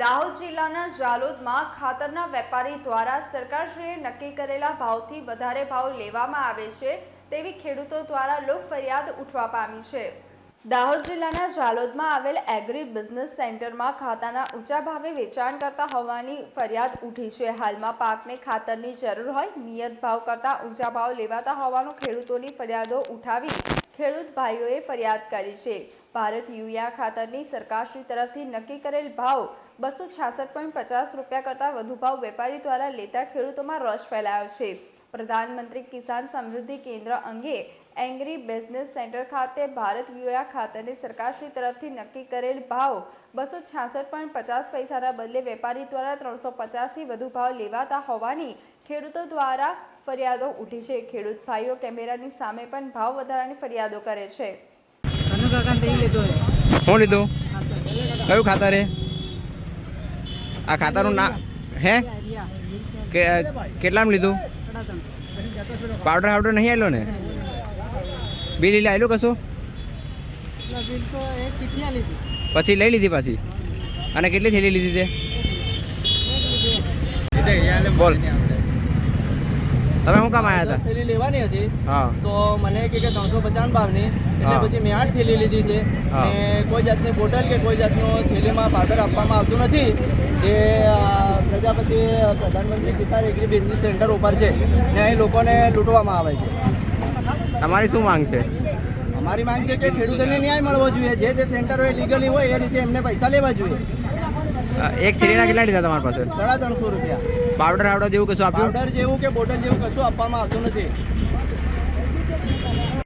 દાહોદ જિલ્લાના જાલોદમાં ખાતરના વેપારી દ્વારા સરકારશ્રીએ નક્કી કરેલા ભાવથી વધારે ભાવ લેવામાં આવે છે તેવી ખેડૂતો દ્વારા લોક ફરિયાદ ઉઠવા પામી છે. દાહોદ જિલ્લાના જાલોદમાં આવેલ એગ્રી બિઝનેસ સેન્ટરમાં ખાતાના ઊંચા ભાવે વેચાણ કરતા હોવાની ફરિયાદ ઉઠી છે. હાલમાં પાકને ખાતરની જરૂર હોય નિયત ભાવ કરતાં ઊંચા ભાવ લેવાતા હોવાનું ખેડૂતોની ફરિયાદો ઉઠાવી ખેડૂત ભાઈઓએ ફરિયાદ કરી છે. ભારત યુરિયા ખાતરની સરકારશ્રી તરફથી નક્કી કરેલ ભાવ બસો છાસઠ પોઈન્ટ પચાસ રૂપિયા કરતાં વધુ ભાવ વેપારી દ્વારા લેતા ખેડૂતોમાં રસ ફેલાયો છે. પ્રધાનમંત્રી કિસાન સમૃદ્ધિ કેન્દ્ર અંગે એંગ્રી બિઝનેસ સેન્ટર ખાતે ભારત યુરિયા ખાતરની સરકારશ્રી તરફથી નક્કી કરેલ ભાવ બસો છાસઠ પોઈન્ટ પચાસ પૈસાના બદલે વેપારી દ્વારા ત્રણસો પચાસથી વધુ ભાવ લેવાતા હોવાની ખેડૂતો દ્વારા ફરિયાદો ઉઠી છે. ખેડૂત ભાઈઓ કેમેરાની સામે પણ ભાવ વધારાની ફરિયાદો કરે છે. શું લીધું કયું ખાતર રે આ ખાતરનું ના હે? કેટલામાં લીધું? પાવડર હાવડર નહીં આવેલો ને? બિલ એટલે આવેલું કશું? પછી લઈ લીધી પાછી. અને કેટલી થેલી લીધી તે? બોલ. તમે શું કામ આવ્યા હતા? થેલી લેવાની હતી. તો મને કે કે ત્રણસો પચાસ ભાવની એટલે પછી મેં આઠ થેલી લીધી છે. ને કોઈ જાતની બોટલ કે કોઈ જાતનું થેલીમાં પાવડર આપવામાં આવતું નથી. જે પ્રજાપતિ પ્રધાનમંત્રી કિસાન એગ્રી બિઝનેસ સેન્ટર ઉપર છે. ને અહીં લોકોને લૂંટવામાં આવે છે. તમારી શું માંગ છે? અમારી માંગ છે કે ખેડૂતોને ન્યાય મળવો જોઈએ. જે તે સેન્ટરો લીગલી હોય એ રીતે એમને પૈસા લેવા જોઈએ. એક થેલીના કેટલા લીધા તમારી પાસે? સાડા ત્રણસો રૂપિયા. પાવડર હાવડર જેવું કશું આપ્યું? પાવડર જેવું કે બોટલ જેવું કશું આપવામાં આવતું નથી.